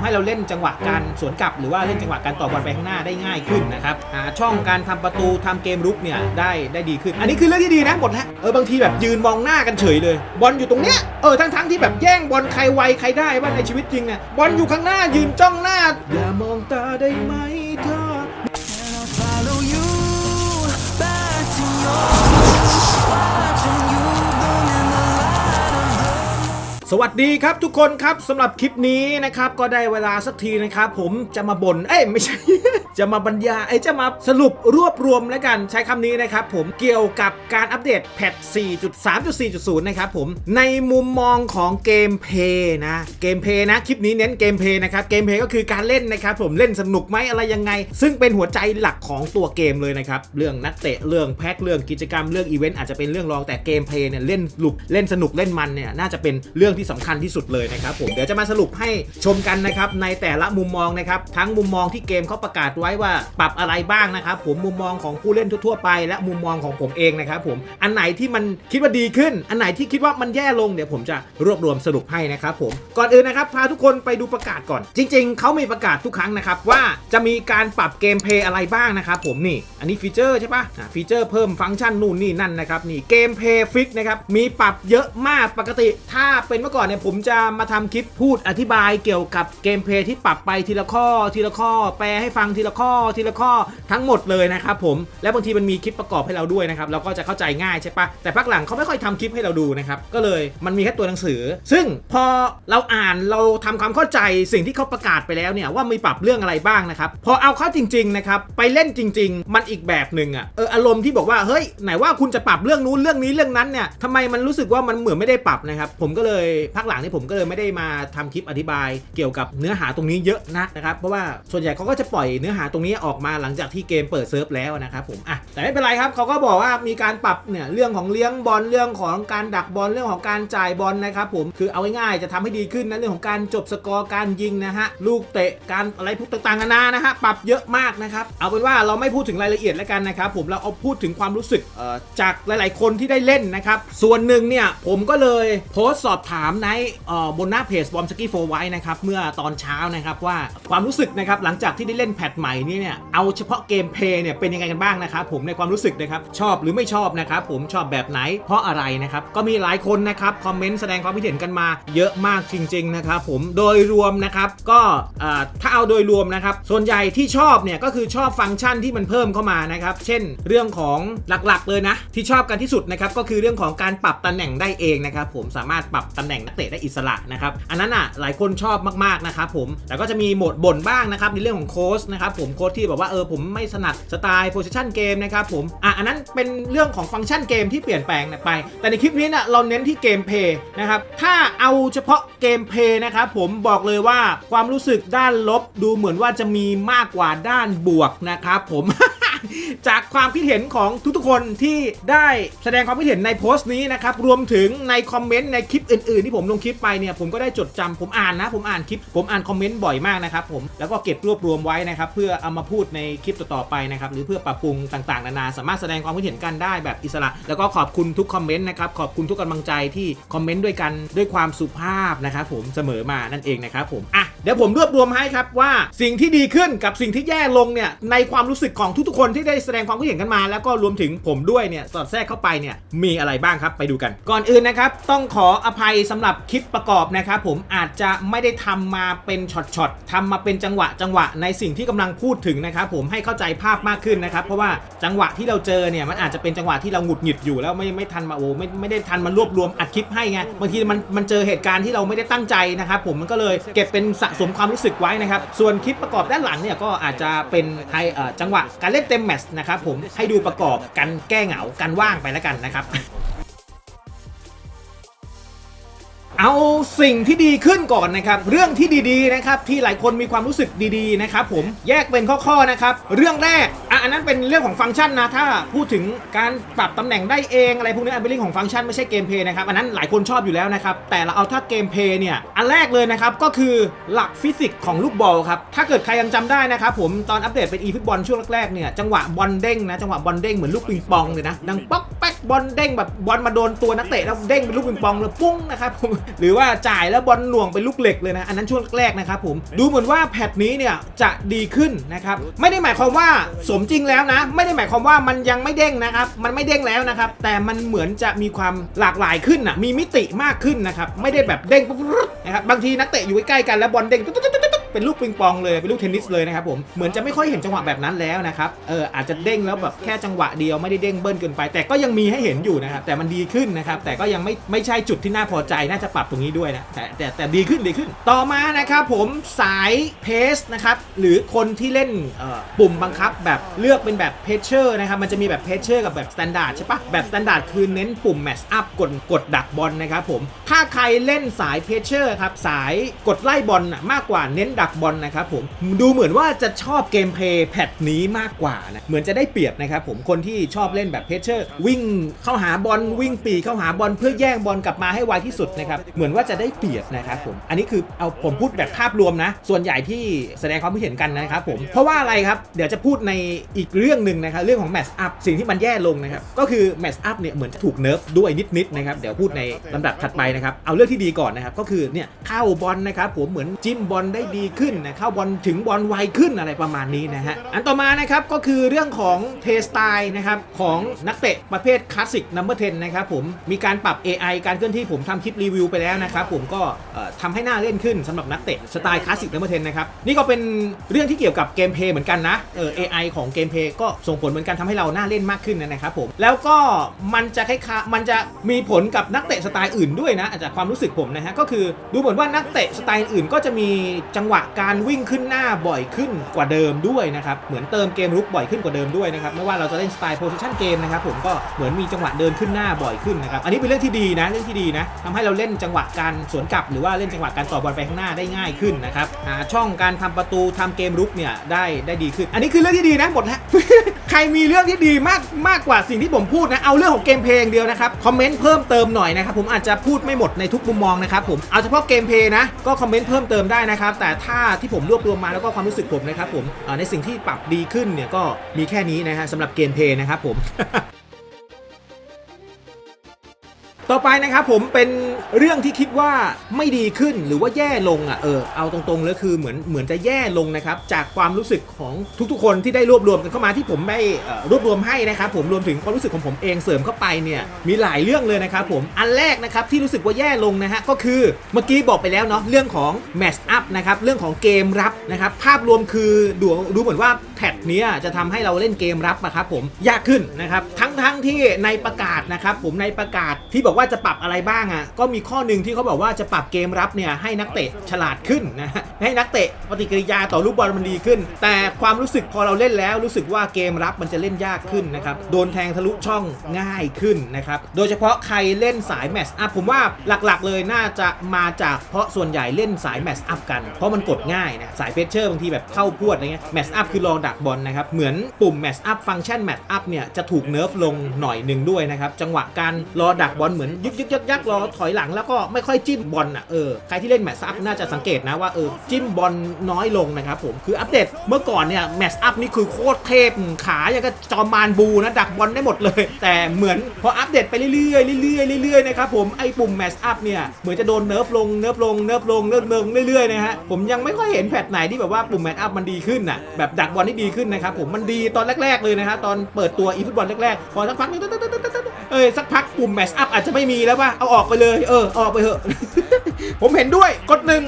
ำให้เราเล่นจังหวะการสวนกลับ หรือว่าเล่นจังหวะการต่อบอลไปข้างหน้าได้ง่ายขึ้นนะครับหาช่องการทำประตูทำเกมรุกเนี่ยได้ได้ดีขึ้น อันนี้คือเรื่องที่ดีนะหมดแล้วเออบางทีแบบยืนมองหน้ากันเฉยเลย บอลอยู่ตรงเนี้ยเออทั้งทั้งๆที่แบบแย่งบอลใครไวใครได้ว่าในชีวิตจริงเนี่ยบอลอยู่ข้างหน้ายืนจ้องหน้า อย่ามองตาได้ไหมเธอ follow you back to your สวัสดีครับทุกคนครับสำหรับคลิปนี้นะครับก็ได้เวลาสักทีนะครับ ผมจะมาบน่นเอ้ยไม่ใช่ จะมาบรรยายเอ้จะมาสรุปรวบรวมแล้วกันใช้คำนี้นะครับ ผมเกี่ยวกับการอัปเดตแพท4.3.4.0 นะครับผมในมุมมองของเกมเพย์นะเกมเพย์นะคลิปนี้เน้นเกมเพย์นะครับเกมเพย์ก็คือการเล่นนะครับ ผมเล่นสนุกไหมอะไรยังไง ซึ่งเป็นหัวใจหลักของตัวเกมเลยนะครับเรื่องนักเตะเรื่องแพ็คเรื่องกิจกรรมเรื่องอีเวนต์อาจจะเป็นเรื่องรองแต่เกมเพย์เนี่ยเล่นสนุกเล่นสนุกเล่นมันเนี่ยน่าจะเป็นเรื่องที่สำคัญที่สุดเลยนะครับผมเดี๋ยวจะมาสรุปให้ชมกันนะครับในแต่ละมุมมองนะครับทั้งมุมมองที่เกมเขาประกาศไว้ว่าปรับอะไรบ้างนะครับผมมุมมองของผู้เล่นทั่วๆไป และมุมมองของผมเองนะครับผมอันไหนที่มันคิดว่าดีขึ้น อันไหนที่คิดว่ามันแย่ลงเดี๋ยวผมจะรวบรวมสรุปให้นะครับผมก่อนอื่นนะครับพาทุกคนไปดูประกาศก่อน จริง ๆเขามีประกาศทุกครั้งนะครับว่าจะมีการปรับเกมเพลย์อะไรบ้างนะครับผมนี่อันนี้ฟีเจอร์ใช่ปะ่ะฟีเจอร์เพิ่มฟังก์ชันนู่นนี่นั่นนะครับนี่เกมเพลย์ฟิกนะครับมีปรับเยอะมากปกติถ้าเป็นเมื่อก่อนเนี่ยผมจะมาทำคลิปพูดอธิบายเกี่ยวกับเกมเพลย์ที่ปรับไปทีละข้อทีละข้อ แปลให้ฟังทีละข้อทีละข้อทั้งหมดเลยนะครับผมและบางทีมันมีคลิปประกอบให้เราด้วยนะครับเราก็จะเข้าใจง่ายใช่ปะแต่พักหลังเขาไม่ค่อยทำคลิปให้เราดูนะครับก็เลยมันมีแค่ตัวหนังสือ ซึ่งพอเราอ่านเราทำความเข้าใจสิ่งที่เขาประกาศไปแล้วเนี่ยว่ามีปรับเรื่องอะไรบ้างนะครับพอเอาเข้าจริงๆนะครับไปเล่นจริง ๆ มันอีกแบบหนึ่งอะเอออารมณ์ที่บอกว่าเฮ้ยไหนว่าคุณจะปรับเรื่องนู้นเรื่องนี้เรื่องนั้นเนี่ยทำไมมันรู้สึกว่ามันเหมือนไม่ได้ปรับนะครับผมก็เลยพักหลังนี่ผมก็เลยไม่ได้มาทำคลิปอธิบายเกี่ยวกับเนื้อหาตรงนี้เยอะนักนะครับ เพราะว่าส่วนใหญ่เขาก็จะปล่อยเนื้อหาตรงนี้ออกมาหลังจากที่เกมเปิดเซิร์ฟแล้วนะครับผมอะแต่ไม่เป็นไรครับเขาก็บอกว่ามีการปรับเนี่ยเรื่องของเลี้ยงบอลเรื่องของการดักบอลเรื่องของการจ่ายบอลนะครับผมคือเอาง่ายๆจะทำให้ดีขึ้นนะเรื่องของการจบสกอร์การยิงนะฮะลูกเตะการอะไรพวกต่างๆนานานะฮะปรับเยอะมากนะครับเอาเป็นว่าเราไม่พูดถึงรายละเอียดแล้วกันนะครับผมเราเอาพูดถึงความรู้สึกจากหลาย ๆ คนที่ได้เล่นนะครับส่วนหนึ่งเนี่ยผมก็เลยโพสต์สอบถามในบนหน้าเพจบอมสกี้โฟไว้นะครับเมื่อตอนเช้านะครับว่าความรู้สึกนะครับหลังจากที่ได้เล่นแพทใหม่นี้เนี่ยเอาเฉพาะเกมเพลย์เนี่ยเป็นยังไงกันบ้างนะครับผมในความรู้สึกนะครับชอบหรือไม่ชอบนะครับผมชอบแบบไหนเพราะอะไรนะครับก็มีหลายคนนะครับคอมเมนต์แสดงความคิดเห็นกันมาเยอะมากจริงๆนะครับผมโดยรวมนะครับก็ถ้าเอาโดยรวมนะครับส่วนใหญ่ที่ชอบเนี่ยก็คือชอบฟังก์ชันที่มันเพิ่มเข้ามานะครับเช่นเรื่องของหลักๆเลยนะที่ชอบกันที่สุดนะครับก็คือเรื่องของการปรับตำแหน่งได้เองนะครับผมสามารถปรับตำแหน่งนักเตะได้อิสระนะครับอันนั้นอะหลายคนชอบมากๆนะครับผมแต่ก็จะมีโหมดบ่นบ้างนะครับในเรื่องของโค้ชนะครับผมโค้ชที่บอกว่าเออผมไม่ถนัดสไตล์โพสิชันเกมนะครับผมอะอันนั้นเป็นเรื่องของฟังก์ชันเกมที่เปลี่ยนแปลงไป แต่ในคลิปนี้นะเราเน้นที่เกมเพย์นะครับถ้าเอาเฉพาะเกมเพย์นะครับผมบอกเลยว่าความรู้สึกด้านลบดูเหมือนว่าจะมีมากกว่าด้านบวกนะครับผม จากความคิดเห็นของทุกๆคนที่ได้แสดงความคิดเห็นในโพสต์นี้นะครับ รวมถึงในคอมเมนต์ในคลิปอื่นๆ ที่ผมลงคลิปไปเนี่ย ผมก็ได้จดจำผมอ่านนะ ผมอ่านคลิป ผมอ่านคอมเมนต์บ่อยมากนะครับผม แล้วก็เก็บรวบรวมไว้นะครับ เพื่อเอามาพูดในคลิปต่อๆไปนะครับ หรือเพื่อปรับปรุงต่างๆ นานา สามารถแสดงความคิดเห็นกันได้แบบอิสระ แล้วก็ขอบคุณทุกคอมเมนต์นะครับ ขอบคุณทุกกำลังใจที่คอมเมนต์ด้วยกันด้วยความสุภาพนะครับผมเสมอมานั่นเองนะครับผม อะ เดี๋ยวผมรวบรวมให้ครับว่าสิ่งที่ดีขึ้นกับสิ่งที่แย่ลงเนี่ยในความรู้สึกของทุกๆคนที่ได้แสดงความคิดเห็นกันมา แล้วก็รวมถึงผมด้วยเนี่ยสอดแทรกเข้าไปเนี่ยมีอะไรบ้างครับไปดูกัน ก่อนอื่นนะครับต้องขออภัยสำหรับคลิปประกอบนะครับผมอาจจะไม่ได้ทำมาเป็นช็อตๆทำมาเป็นจังหวะจังหวะในสิ่งที่กำลังพูดถึงนะครับผมให้เข้าใจภาพมากขึ้นนะครับเพราะว่าจังหวะที่เราเจอเนี่ยมันอาจจะเป็นจังหวะที่เราหงุดหงิดอยู่แล้วไม่ไม่ทันมาโอ้ไม่ไม่ได้ทันมารวบรวมอัดคลิปให้ไงบางทีมันมันเจอเหตุการณ์ที่เราไม่ได้ตั้งใจนะครับผมมันก็เลยเก็บเป็นสะสมความรู้สึกไว้นะครับส่วนคลิปประกอบด้านหลังเนี่ยก็อาจจะเป็นให้จังหวะการเล่นเต็มแมตช์นะครับผมให้ดูประกอบกันแก้เหงากันว่างไปแล้วกันนะครับ เอาสิ่งที่ดีขึ้นก่อนนะครับ เรื่องที่ดีๆนะครับที่หลายคนมีความรู้สึกดีๆนะครับผมแยกเป็นข้อๆนะครับ เรื่องแรกอะอันนั้นเป็นเรื่องของฟังก์ชันนะถ้าพูดถึงการปรับตำแหน่งได้เองอะไรพวกนี้อันเป็นเรื่องของฟังก์ชันไม่ใช่เกมเพย์นะครับอันนั้นหลายคนชอบอยู่แล้วนะครับแต่เราเอาถ้าเกมเพย์เนี่ยอันแรกเลยนะครับก็คือหลักฟิสิกส์ของลูกบอลครับถ้าเกิดใครยังจำได้นะครับผมตอนอัปเดตเป็นอีฟุตบอลช่วงแรกๆเนี่ยจังหวะบอลเด้งนะจังหวะบอลเด้งเหมือนลูกปิงปองเลยนะดังป๊อกแป๊กบอลเด้งแบบบอลมาโดนตัวนักเตะแล้วเด้งเป็นลูกปิงปองเลยปุ้งนะครับผมหรือว่าจ่ายแล้วบอลหน่วงเป็นลูกเหล็กเลยนะ อันนั้นช่วงแรกนะครับผมดูเหมือนว่าแพทนี้เนี่ยจะดีขึ้นนะครับไม่ได้หมายความว่าสมจริงแล้วนะ ไม่ได้หมายความว่ามันยังไม่เด้งนะครับมันไม่เด้งแล้วนะครับแต่มันเหมือนจะมีความหลากหลายขึ้นนะมีมิติมากขึ้นนะครับไม่ได้แบบเด้งปุ๊บนะครับบางทีนักเตะอยู่ใกล้ๆกันแล้วบอลเด้งตุ๊ดๆๆๆเป็นลูกปิงปองเลยเป็นลูกเทนนิสเลยนะครับผมเหมือนจะไม่ค่อยเห็นจังหวะแบบนั้นแล้วนะครับเอออาจจะเด้งแล้วแบบแค่จังหวะเดียวไม่ได้เด้งเบิ้ลเกินไป แต่ก็ยังมีให้เห็นอยู่นะครับแต่มันดีขึ้นนะครับแต่ก็ยังไม่ไม่ใช่จุดที่น่าพอใจน่าจะปรับตรงนี้ด้วยนะแต่แต่แต่ดีขึ้นดีขึ้น ต่อมานะครับผมสายเพสนะครับหรือคนที่เล่นปุ่มบังคับแบบเลือกเป็นแบบเพชเชอร์นะครับมันจะมีแบบเพชเชอร์กับแบบสแตนดาร์ดใช่ปะแบบสแตนดาร์ดคือเน้นปุ่มแมชอัพกดกดดักบอลนะครับผมถ้าใครเล่นสายเพชเชอร์ครับสายกดไล่บอลมากกว่าเน้นดักบอลนะครับผมดูเหมือนว่าจะชอบเกมเพลย์แพทนี้มากกว่านะเหมือนจะได้เปรียบนะครับผมคนที่ชอบเล่นแบบเพชเชอร์วิ่งเข้าหาบอลวิ่งปีเข้าหาบอลเพื่อแย่งบอลกลับมาให้ไวที่สุดนะครับเหมือนว่าจะได้เปรียบนะครับผม อันนี้คือเอาผมพูดแบบภาพรวมนะ ส่วนใหญ่ที่แสดงความคิดเห็นกันนะครับผม เพราะว่าอะไรครับ เดี๋ยวจะพูดในอีกเรื่องหนึ่งนะครับ เรื่องของแม t ชอัพสิ่งที่มันแย่ลงนะครับ ก็คือแม t ชอัพเนี่ยเหมือนจะถูกเนิร์ฟด้วยนิดๆนะครับ เดี๋ยวพูดในลำดับถัดไปนะครับ เอาเรื่องที่ดีก่อนนะครับ ก็คือเนี่ยเข้าบอลนะครับผม เหมือนจิ้มบอลได้ดีขึ้นนะ เข้าบอลถึงบอลไวขึ้นอะไรประมาณนี้นะฮะ อันต่อมานะครับก็คือเรื่องของเทสไตล์นะครับของนักเตะประเภทคลาสสิกนัมเบอร์10นะครับผม มีการปรับ AI การเคลื่อนที่ผมทำคลิปรีวิวไปแล้วนะครับผมก็เอ่อทำให้หน่าเล่นขึ้นสำหรับนักเตะสไตล์คลาสสิกนัมเบอร์10นนะครับนี่ก็เป็นเรื่องที่เกี่ยวกับเกมเพย์เหมือนกันนะเออ AI ของเกมเพย์ก็ส่งผลเหมือนกันทำให้เราหน่าเล่นมากขึ้นนะครับผมแล้วก็มันจะคล้ายๆมันจะมีผลกับนักเตะสไตล์อื่นด้วยนะอาจจะความรู้สึกผมนะฮะก็คือดูเหมือนว่านักเตะสไตล์อื่นก็จะมีจังหวะการวิ่งขึ้นหน้าบ่อยขึ้นกว่าเดิมด้วยนะครับเหมือนเติมเกมรุกบ่อยขึ้นกว่าเดิมด้วยนะครับไม่ว่าเราจะเล่นสไตล์โพ i ิชันเกมนะครับผมก็เหมือนมีจังหวะเดินขึ้นหน้าบ่อยขึ้นนะครับอันนี้เป็นเรื่องที่ดีนะเรื่องที่ดีนะทำให้เราเล่นจังหวะการสวนกลับหรือว่าเล่นจังหวะการต่อบอลไปข้างหน้าได้ง่ายขึ้นนะครับหาช่องการทำประตูทำเกมรุกเนี่ยได้ได้ดีขึ้น อันนี้คือเรื่องที่ดีนะหมดแล้วใครมีเรื่องที่ดีมากมากกว่าสิ่งที่ผมพูดนะเอาเรื่องของเกมเพลงเดียวนะครับคอมเมนต์เพิ่มเติมหน่อยนะครับผมอาจจะพูดไม่หมดในทุกมุมมองนะครับผมเอาเฉพาะเกมเพลย์นะก็คอมเมนต์เพิ่มเติมได้นะครับแต่ถ้าที่ผมรวบรวมมาแล้วก็ความรู้สึกผมนะครับผมในสิ่งที่ปรับดีขึ้นเนี่ยก็มีแค่นี้นะฮะสำหรับเกมเพลย์นะครับผม ต่อไปนะครับผมเป็นเรื่องที่คิดว่าไม่ดีขึ้นหรือว่าแย่ลงอะเออเอาตรงๆเลยคือเหมือนเหมือนจะแย่ลงนะครับจากความรู้สึกของทุกๆ คนที่ได้รวบรวมกันเข้ามาที่ผมได้รวบรวมให้นะครับผมรวมถึงความรู้สึกของผมเองเสริมเข้าไปเนี่ยมีหลายเรื่องเลยนะครับผมอันแรกนะครับที่รู้สึกว่าแย่ลงนะฮะก็คือเมื่อกี้บอกไปแล้วเนาะเรื่องของแมชอัพนะครับเรื่องของเกมรับนะครับภาพรวมคือดูดูเหมือนว่าแพทเนี้ยจะทำให้เราเล่นเกมรับนะครับผมยากขึ้นนะครับทั้งๆที่ในประกาศนะครับผมในประกาศที่บอกว่าว่าจะปรับอะไรบ้างอะก็มีข้อหนึ่งที่เขาบอกว่าจะปรับเกมรับเนี่ยให้นักเตะฉลาดขึ้นนะให้นักเตะปฏิกิริยาต่อลูกบอลมันดีขึ้น แต่ความรู้สึกพอเราเล่นแล้วรู้สึกว่าเกมรับมันจะเล่นยากขึ้นนะครับโดนแทงทะลุช่องง่ายขึ้นนะครับโดยเฉพาะใครเล่นสายแมชอัพผมว่าหลักๆ เลยน่าจะมาจากเพราะส่วนใหญ่เล่นสายแมชอัพกันเพราะมันกดง่ายนะสายเพชเชอร์บางทีแบบเข้าพวดอะไรเงี้ยแมชอัพคือรอดักบอลนะครับเหมือนปุ่มแมชอัพฟังก์ชันแมชอัพเนี่ยจะถูกเนิร์ฟลงหน่อยหนึ่งด้วยนะครับจังหวะการรอดักบอลเหมือนยึกยึกยักยักรอถอยหลังแล้วก็ไม่ค่อยจิ้มบอลอะเออใครที่เล่นแมชอัพน่าจะสังเกตนะว่าเออจิ้มบอลน้อยลงนะครับผมคืออัปเดตเมื่อก่อนเนี่ยแมชอัพนี่คือโคตรเทพขาอย่างกับจอมมานบูนะดักบอลได้หมดเลย แต่เหมือนพออัปเดตไปเรื่อยๆเรื่อยๆเรื่อยๆนะครับผมไอ้ปุ่มแมชอัพเนี่ยเหมือนจะโดนเนิร์ฟลงเนิร์ฟลงเนิร์ฟลงเนิร์ฟลงเรื่อยๆนะฮะผมยังไม่ค่อยเห็นแพทไหนที่แบบว่าปุ่มแมชอัพมันดีขึ้นน่ะแบบดักบอลที่ดีขึ้นนะครับผมมันดีตอนแรก ๆเลยนะฮะตอนเปิดตัวอีฟุตบอลแรกๆพอสักพักนึง เอ้ยสักพักปุ่มแมชอัพอาจจะไม่มีแล้วป่ะเอาออกไปเลย เออเอาออกไปเถอะ ผมเห็นด้วยกดหนึ่ง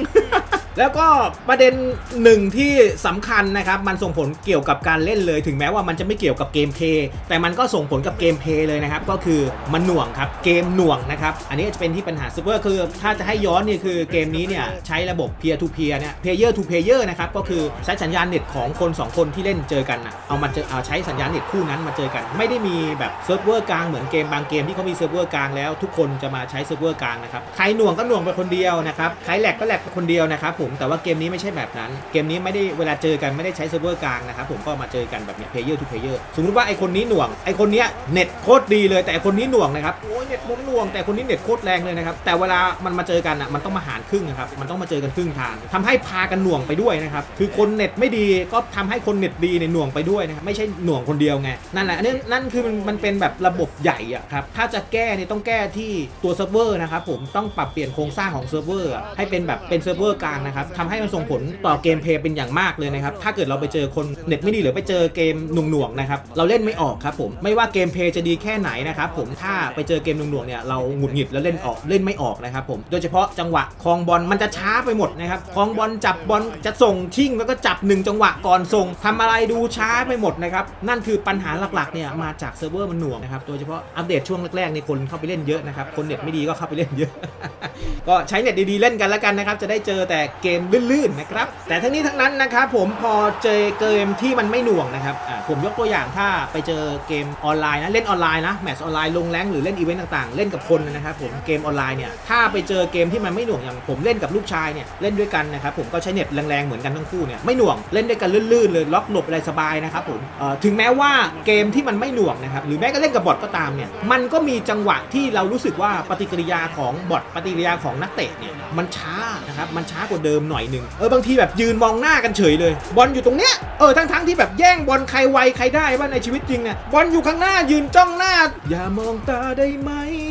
แล้วก็ประเด็นหนึ่งที่สำคัญนะครับ มันส่งผลเกี่ยวกับการเล่นเลย ถึงแม้ว่ามันจะไม่เกี่ยวกับเกมเพย์แต่มันก็ส่งผลกับเกมเพย์เลยนะครับ ก็คือมันหน่วงครับ เกมหน่วงนะครับ อันนี้จะเป็นที่ปัญหาซูเปอร์คือ ถ้าจะให้ย้อนเนี่ยคือเกมนี้เนี่ยใช้ระบบ peer to peer เนี่ย player to player นะครับ ก็คือใช้สัญญาณเน็ตของคน 2 คนที่เล่นเจอกันนะเอามาเจอเอาใช้สัญญาณเน็ตคู่นั้นมาเจอกัน ไม่ได้มีแบบเซิร์ฟเวอร์กลางเหมือนเกมบางเกมที่เขามีเซิร์ฟเวอร์กลางแล้วทุกคนจะมาใช้เซิร์ฟเวอร์กลางนะครับใครหน่วงก็หน่วงไปคนเดียวนะครับใครแหลกก็แหลกไปคนเดียวนะครับผมแต่ว่าเกมนี้ไม่ใช่แบบนั้น เกมนี้ไม่ได้เวลาเจอกันไม่ได้ใช้เซิร์ฟเวอร์กลางนะครับผมก็มาเจอกันแบบเนี้ยเพลเยอร์ทูเพลเยอร์สมมติว่าไอคนนี้หน่วงไอคนเนี้ยเน็ตโคตรดีเลยแต่คนนี้หน่วงนะครับโอ้ยเน็ตผมหน่วงแต่คนนี้เน็ตโคตรแรงเลยนะครับแต่เวลามันมาเจอกันอะมันต้องมาหารครึ่งนะครับมันต้องมาเจอกันครึ่งทางทำให้พากันหน่วงไปด้วยนะครับคือคนเน็ตไม่ดีก็ทำให้คนเน็ตดีเนี่ยหน่วงไปด้วยนะครับไม่ใช่หน่วงคนเดียวไงนั่นแหละอันนี้นั่นคือมันมันเป็นแบบระบบใหญ่อะครับถ้าจะแก้เนี่ยต้องแก้ที่ตัวเซิร์ฟเวอร์นะครับผมต้องปรับเปลี่ยนโครงสร้างของเซิร์ฟเวอร์ให้เป็นแบบเป็นเซิร์ฟเวอร์กลางนะครับทำให้มันส่งผลต่อเกมเพลย์เป็นอย่างมากเลยนะครับถ้าเกิดเราไปเจอคนเน็ตไม่ดีหรือไปเจอเกมหน่วงๆนะครับเราเล่นไม่ออกครับผมไม่ว่าเกมเพลย์จะดีแค่ไหนนะครับผมถ้าไปเจอเกมหน่วงๆเนี่ยเราหงุดหงิดแล้วเล่นออกเล่นไม่ออกนะครับผมโดยเฉพาะจังหวะคลองบอลมันจะช้าไปหมดนะครับคลองบอลจับบอลจะส่งชิ่งแล้วก็จับหนึ่งจังหวะก่อนส่งทำอะไรดูช้าไปหมดนะครับนั่นคือปัญหาหลักๆเนี่ยมาจากเซิร์ฟเวอร์มันหน่วงนะครับโดยเฉพาะอัปเดตช่วงแรกๆนี่คนเข้าไปเล่นเยอะนะครับคนเน็ตไม่ดีก็เข้าไปเล่นเยอะ ก็ใช้เน็ตดีๆเล่นกันแล้วกันนะครับจะได้เจอแต่เกมลื่นๆนะครับ แต่ทั้งนี้ทั้งนั้นนะครับผมพอเจอเกมที่มันไม่หน่วงนะครับผมยกตัวอย่างถ้าไปเจอเกมออนไลน์นะเล่นออนไลน์นะแมตช์ออนไลน์ลงแรงหรือเล่นอีเวนต์ต่างๆ เล่นกับคนนะครับผมเกมออนไลน์เนี่ยถ้าไปเจอเกมที่มันไม่หน่วงอย่างผมเล่นกับลูกชายเนี่ยเล่นด้วยกันนะครับผมก็ใช้เน็ตแรงๆเหมือนกันทั้งคู่เนี่ยไม่หน่วงเล่นด้วยกันลื่นๆเลยล็อกหลบอะไรสบายนะครับผมถึงแม้ว่าเกมที่มันไม่หน่วงนะครับหรือแม้ก็เล่นกับบอทก็ตามเนี่ยมันก็มีจังหวะที่เรารู้สึกว่าปฏิกิริยาของบอทปฏิกิริยาของนักเตะเนี่ยมันช้านะครับมันช้ากว่าเดิมหน่อยหนึ่งเออบางทีแบบยืนมองหน้ากันเฉยเลย บอลอยู่ตรงเนี้ยเออทั้งทั้งที่แบบแย่งบอลใครไวใครได้ว่าในชีวิตจริงเนี่ยบอลอยู่ข้างหน้ายืนจ้องหน้า อย่ามองตาได้ไหม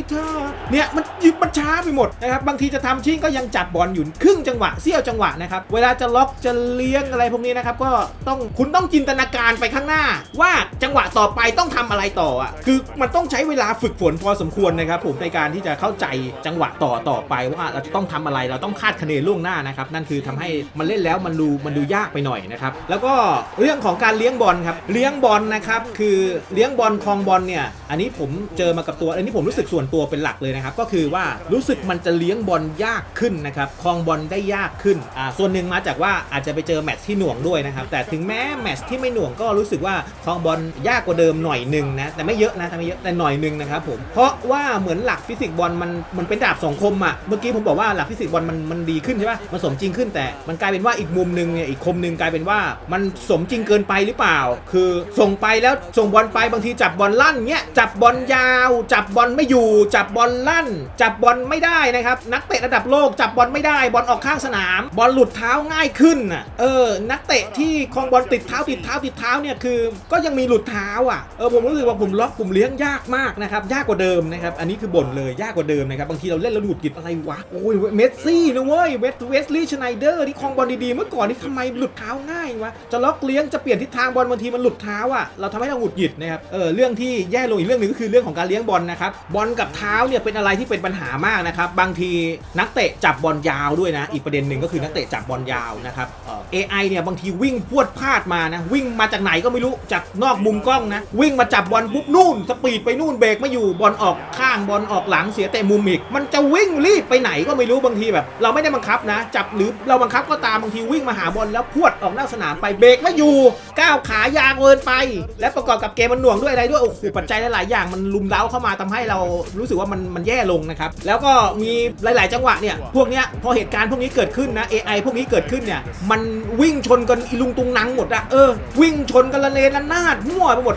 เธอเนี่ยมันยืนมันช้าไปหมดนะครับบางทีจะทำชิ่งก็ยังจับบอลอยู่ครึ่งจังหวะเสี้ยวจังหวะนะครับเวลาจะล็อกจะเลี้ยงอะไรพวกนี้นะครับก็ต้องคุณต้องจินตนาการไปข้างหน้า ว่าจังหวะต่อไปต้องทำอะไรต่ออะคือมันต้องใช้เวลาฝึกฝนพอสมควรนะครับผมในการที่จะเข้าใจจังหวะต่อต่อไปว่าเราจะต้องทำอะไรเราต้องคาดคะเนล่วงหน้านะครับนั่นคือทำให้มันเล่นแล้วมันดูมันดูยากไปหน่อยนะครับแล้วก็เรื่องของการเลี้ยงบอลครับเลี้ยงบอลนะครับคือเลี้ยงบอลคลองบอลเนี่ยอันนี้ผมเจอมากับตัวอันนี้ผมรู้สึกส่วนตัวเป็นหลักเลยนะครับก็คือว่ารู้สึกมันจะเลี้ยงบอลยากขึ้นนะครับคลองบอลได้ยากขึ้นอ่าส่วนหนึ่งมาจากว่าอาจจะไปเจอแมตช์ที่หน่วงด้วยนะครับแต่ถึงแม้แมตช์ที่ไม่หน่วงก็รู้สึกว่าคลองบอลยากกว่าเดิมหน่อยหนึ่งนะแต่ไม่เยอะนะแต่ไม่เยอะแต่หน่อยหนึ่งนะครับผมเพราะว่าเหมือนหลักฟิสิกส์บอลมันมันเป็นดาบสองคมอะเมื่อกี้ผมบอกว่าหลักฟิสิกส์บอลมันมันดีขึ้นใช่ปะมันสมจริงขึ้นแต่มันกลายเป็นว่าอีกมุมหนึ่งเนี่ยอีกคมหนึ่งกลายเป็นว่ามันสมจริงเกินไปหรือเปล่า คือส่งไปแล้วส่งบอลไปบางทีจับบอลลั่นเงี้ยจับบอลยาว จับบอลไม่อยู่ จับบอลลั่น จับบอลไม่ได้นะครับนักเตะระดับโลกจับบอลไม่ได้บอลออกข้างสนามบอลหลุดเท้าง่ายขึ้นน่ะเออ นักเตะที่คลองบอลติดเท้าติดเท้าติดเท้าเนี่ยคือ ก็ยังมีหลุดเท้าอะเออผมรู้สึกว่าผมล็อกผมเลี้ยงยากมากนะครับยากกว่าเดิมนะครับอันนี้คือบ่นเลยยากกว่าเดิมนะครับบางทีเราเล่นแล้วหลุดกิดอะไรวะโอ้ยเมสซี่นะเว้ยเวสเวสลีย์ชไนเดอร์ที่คลองบอลดีๆ เมื่อก่อนนี่ทำไมหลุดเท้าง่ายวะ จะล็อกเลี้ยงจะเปลี่ยนทิศทางบอลบางทีมันหลุดเท้าอะ เราทำให้เราหงุดหงิดนะครับ เออเรื่องที่แย่ลงอีกเรื่องหนึ่งก็คือเรื่องของการเลี้ยงบอลนะครับ บอลกับเท้าเนี่ยเป็นอะไรที่เป็นปัญหามากนะครับ บางทีนักเตะจับบอลยาวด้วยนะ อีกประเด็นหนึ่งก็คือนักเตะจับบอลยาวนะครับเอ่อเนี่ยบางทีวิ่งพวดพลาดมานะ วิ่งมาจากไหนก็ไม่รู้ จากนอกมุมกล้องนะ วิ่งมาจับบอลปุ๊บนู่น สปีดไปนู่นเบรกไม่อยู่ บอลออกข้างบอลออกหลังเสียแต่มุมอีก มันจะวิ่งรีบไปไหนก็ไม่รู้บางทีแบบ เราไม่ได้บังคับนะ จับหรือเราบังคับก็ตามบางทีวิ่งมาหาบอลแล้วพวดออกนอกสนามไปเบรกไม่อยู่ ก้าวขายางเกินไป และประกอบกับเกมมันหน่วงด้วยอะไรด้วยโอ้โหปัจจัยหลาย ๆ อย่างมันลุมเล้าเข้ามาทำให้เรารู้สึกว่ามันมันแย่ลงนะครับแล้วก็มีหลาย ๆ จังหวะเนี่ยพวกเนี้ยพอเหตุการณ์พวกนี้เกิดขึ้นนะ AI พวกนี้เกิดขึ้นเนี่ยมันวิ่งชนกันอีลุงตุงนังหมดอะเออวิ่งชนกันละเลนละนาดมั่วไปหมด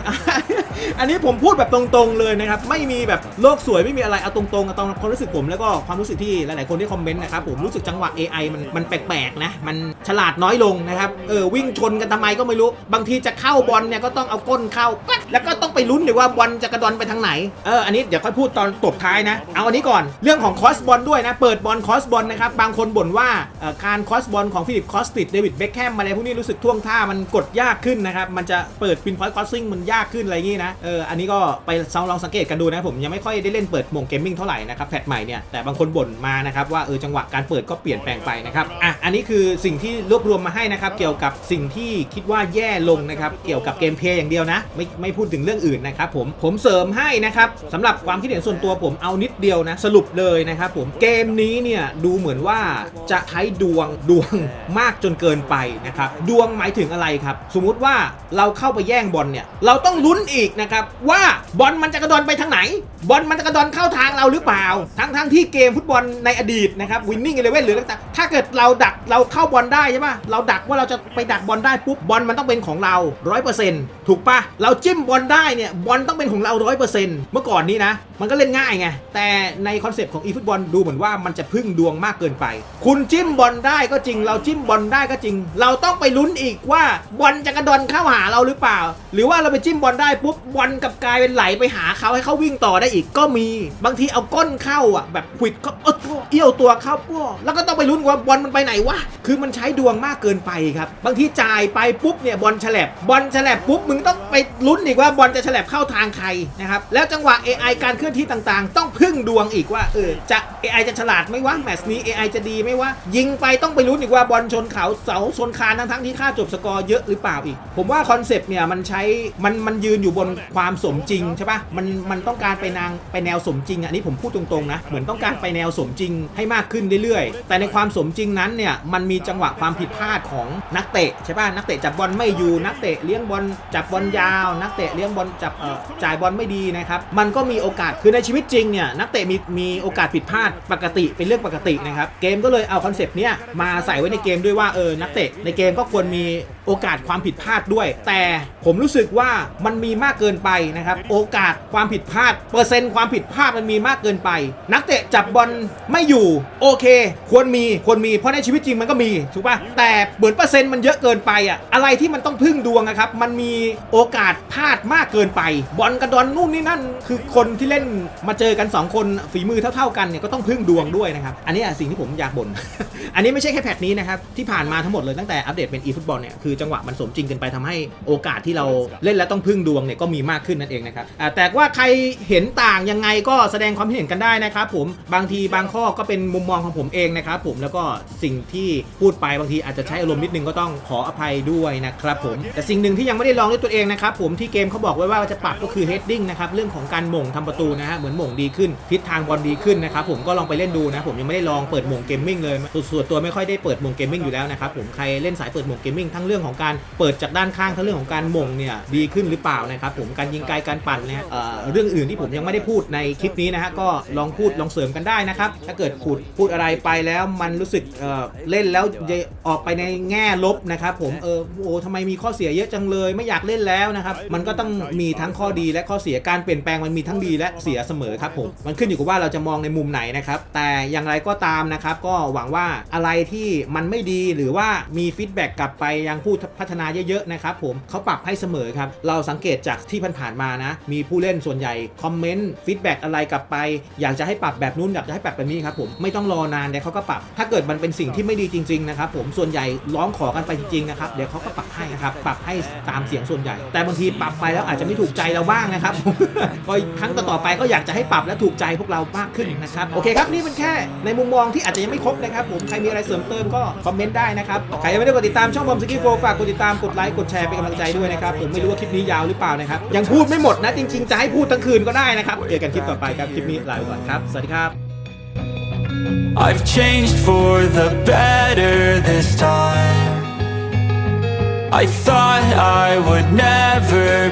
อันนี้ผมพูดแบบตรงๆเลยนะครับไม่มีแบบโลกสวยไม่มีอะไรเอาตรงๆเอาตรงความรู้สึกผมแล้วก็ความรู้สึกที่หลาย ๆ คนที่คอมเมนต์นะครับผมรู้สึกจังหวะ AI มันมันแปลก ๆ นะมันฉลาดน้อยลงนะครับเออวิ่งชนกันทำไมก็ไม่รู้บางทีจะเข้าบอลเนี่ยก็ต้องเอาก้นเข้าปั๊กแล้วก็ต้องไปลุ้นเลยว่าบอลจะกระดอนไปทางไหนเอออันนี้เดี๋ยวค่อยพูดตอนตบท้ายนะ เอาอันนี้ก่อนเรื่องของคอสบอลด้วยนะเปิดบอลคอสบอลนะครับบางคนบ่นว่าการคอสบอลของฟิลิปคอสติดเดวิดเบคแฮมอะไรพวกนี้รู้สึกท่วงท่ามันกดยากขึ้นนะครับมันจะเปิดปินพอยต์คอสซิ่งมันยากขึ้นอะไรอย่างงี้นะเอออันนี้ก็ไปลองสังเกตกันดูนะผมยังไม่ค่อยได้เล่นเปิดมงเกมมิ่งเท่าไหร่นะครับแพทใหม่เนี่ยแต่บางคนบ่นมานะครับว่าเออจังหวะการเปิดก็เปลี่ยนแปลงไปนะครับอะอันนี้คือสิ่งที่รวบรวมมาให้นะครับเกี่ยวกับสิ่งที่คิดว่าแย่ลงนะครับเกี่ยวกับเกมเพลย์อย่างเดียวนะ ไม่ไม่พูดถึงเรื่องอื่นนะครับผมผมเสริมให้นะครับสำหรับความคิดเห็นส่วนตัวผมเอานิดเดียวนะ สรุปเลยนะครับผมเกมนี้เนี่ยดูเหมือนว่าจะใช้ดวงดวงมากจนเกินไปนะครับดวงหมายถึงอะไรครับ สมมุติว่าเราเข้าไปแย่งบอลเนี่ยเราต้องลุ้นอีกนะครับว่าบอลมันจะกระดอนไปทางไหน บอลมันจะกระดอนเข้าทางเราหรือเปล่า ทั้งทั้งที่เกมฟุตบอลในอดีตนะครับวินนิ่งเลเว่นหรือต่างถ้าเกิดเราดักเราเข้าบอลได้ใช่ปะเราดักว่าเราจะไปดักบอลได้ปุ๊บบอลมันต้องเป็นของเราร้อยเปอร์เซ็นต์ถูกปะเราจิ้มบอลได้เนี่ยบอลต้องเป็นของเราร้อยเปอร์เซ็นต์เมื่อก่อนนี้นะ มันก็เล่นง่ายไง แต่ในคอนเซปต์ของอีฟุตบอลดูเหมือนว่ามันจะพึ่งดวงมากเกินไป คุณจิ้มบอลได้ก็จริง เราจิ้มบอลได้ก็จริง เราต้องไปลุ้นอีกว่าบอลจะกระดอนเข้าหาเราหรือเปล่า หรือว่าเราไปจิ้มบอลได้ปุ๊บบอลกับกลายเป็นไหลไปหาเขาให้เขาวิ่งต่อได้อีกก็มี บางทีเอาก้นเข้าอะแบบขวิดก็เอ้อเอี้ยวตัวเข้าป้อแล้วก็ต้องไปลุ้นว่าบอลมันไปไหนวะคือมันใช้ดวงมากเกินไปครับบางทีจ่ายไปปุ๊บเนี่ยบอลฉลบบอลฉลบปุ๊บมึงต้องไปลุ้นอีกว่าบอลจะฉลบเข้าทางใครนะครับแล้วจังหวะ AI การเคลื่อนที่ต่างๆ ต้องพึ่งดวงอีกว่าเออจะ AI จะฉลาดไหมวะแมตช์นี้ AI จะดีไหมวะยิงไปต้องไปลุ้นอีกว่าบอลชนเขาเสาชนคานทั้งๆที่ค่าจบสกอร์เยอะหรือเปล่าอีก ผมว่าคอนเซปต์เนี่ยมันใช้มันมันยืนอยู่บนความสมจริงใช่ปะมันมันต้องการไปนางไปแนวสมจริงอะอันนี้ผมพูดตรงๆนะเหมือนต้องการไปแนวสมจริงให้มากขึ้นเรื่อยๆ แต่ในความสมจริงนั้นเนี่ยมันมีจังหวะความผิดพลาดของนักเตะใช่ปะนักเตะจับบอลไม่อยู่นักเตะเลี้ยงบอลจับบอลยาว นักเตะเลี้ยงบอลจับเอ่อจ่ายบอลไม่ดีนะครับมันก็มีโอกาสคือในชีวิตจริงเนี่ยนักเตะมีมีโอกาสผิดพลาดปกติเป็นเรื่องปกตินะครับเกมก็เลยเอาคอนเซปต์เนี้ยมาใส่ไว้ในเกมด้วยว่าเออนักเตะในเกมก็ควรมีโอกาสความผิดพลาดด้วย แต่ผมรู้สึกว่ามันมีมากเกินไปนะครับโอกาสความผิดพลาด เปอร์เซ็นต์ความผิดพลาดมันมีมากเกินไป นักเตะจับบอลไม่อยู่โอเค ควรมีควรมีเพราะในชีวิตจริงมันก็มีถูกป่ะแต่เหมือนเปอร์เซ็นต์มันเยอะเกินไปอะอะไรที่มันต้องพึ่งดวงอะครับ มันมีโอกาสพลาดมากเกินไป บอลกระดอนนู่นนี่นั่น คือคนที่เล่นมาเจอกัน 2 คนฝีมือเท่า ๆกันเนี่ยก็ต้องพึ่งดวงด้วยนะครับ อันนี้อะสิ่งที่ผมอยากบ่น อันนี้ไม่ใช่แค่แพทนี้นะครับ ที่ผ่านมาทั้งหมดเลยตั้งแต่อัปเดตเป็น e-football เนี่ยคือจังหวะมันสมจริงเกินไปทำให้โอกาสที่เราเล่นแล้วต้องพึ่งดวงเนี่ยก็มีมากขึ้นนั่นเองนะครับแต่ว่าใครเห็นต่างยังไงก็แสดงความคิดเห็นกันได้นะครับผมบางทีบางข้อก็เป็นมุมมองของผมเองนะครับผมแล้วก็สิ่งที่พูดไปบางทีอาจจะใช้อารมณ์นิดนึงก็ต้องขออภัยด้วยนะครับผม แต่สิ่งหนึ่งที่ยังไม่ได้ลองด้วยตัวเองนะครับผมที่เกมเขาบอกไว้ว่าจะปรับก็คือ heading นะครับเรื่องของการหม่งทำประตูนะฮะเหมือนหม่งดีขึ้น ทิศทางบอลดีขึ้นนะครับผมก็ลองไปเล่นดูนะผมยังไม่ได้ลองเปิดหม่งเกมมิ่งเลยส่วนตัวไม่ค่อยได้เปิดหม่งเกมมิ่งอยู่แล้วนะครับผมใครเล่นสายเปิดหม่งเกมมิ่งทั้งเรื่องของการเปิดจากด้านข้างทั้งเรื่องของการหม่งเนี่ยดีขึ้นหรือเปล่านะครับผมการยิงไกลการปั่นเนี่ยเรื่องอื่นที่ผมยังไม่ได้พูดในคลิปนี้นะฮะก็ลองพูดลองเสริมกันได้นะครับถ้าเกิดพูดพูดอะไรไปแล้วมันรู้สึกเล่นแล้วออกไปในแง่ลบนะครับผมเออโอ้ทำไมมีข้อเสียเยอะจังเลย ไม่อยากเล่นแล้วนะครับมันก็ต้องมีทั้งข้อดีและข้อเสียการเปลี่ยนแปลงมันมีทั้งดีและเสียเสมอครับผมมันขึ้นอยู่กับว่าเราจะมองในมุมไหนนะครับแต่อย่างไรก็ตามนะครับก็หวังว่าอะไรที่มันไม่ดีหรือว่ามีฟีดแบ็กกลับไปยังผู้พัฒนาเยอะๆนะครับผมเขาปรับให้เสมอครับเราสังเกตจากที่ผ่านๆมานะ มีผู้เล่นส่วนใหญ่คอมเมนต์ฟีดแบ็กอะไรกลับไป อยากจะให้ปรับแบบนู้นอยากจะให้ปรับแบบนี้ครับผมไม่ต้องรอนานเดี๋ยวเขาก็ปรับ ถ้าเกิดมันเป็นสิ่งที่ไม่ดีจริงๆนะครับผมส่วนใหญ่ร้องขอกันไปจริงๆนะครับเดี๋ยวเขาก็ปรับให้นะครับปรับให้ตามเสียงส่วนใหญ่ แต่บางทีปรับไปแล้วอาจจะไม่ถูกใจเราบ้างนะครับ ก็ครั้งต่อๆไปก็อยากจะให้ปรับและถูกใจพวกเรามากขึ้นนะครับโอเคครับนี่เป็นแค่ในมุมมองที่อาจจะยังไม่ครบนะครับผมใครมีอะไรเสริมเติมก็คอมเมนต์ได้นะครับใครยังไม่ได้กดติดตามช่องบอมสกิโฟฝากกดติดตามกดไลค์กดแชร์เป็นกำลังใจด้วยนะครับผมไม่รู้ว่าคลิปนี้ยาวหรือเปล่านะครับยังพูดไม่หมดนะจริงๆจะให้พูดทั้งคืนก็ได้นะครับเจอกันคลิปต่อไปครับคลิปนี้ลาไปก่อนครับสวัสดีครับ I've changed for the better this time. I thought I would never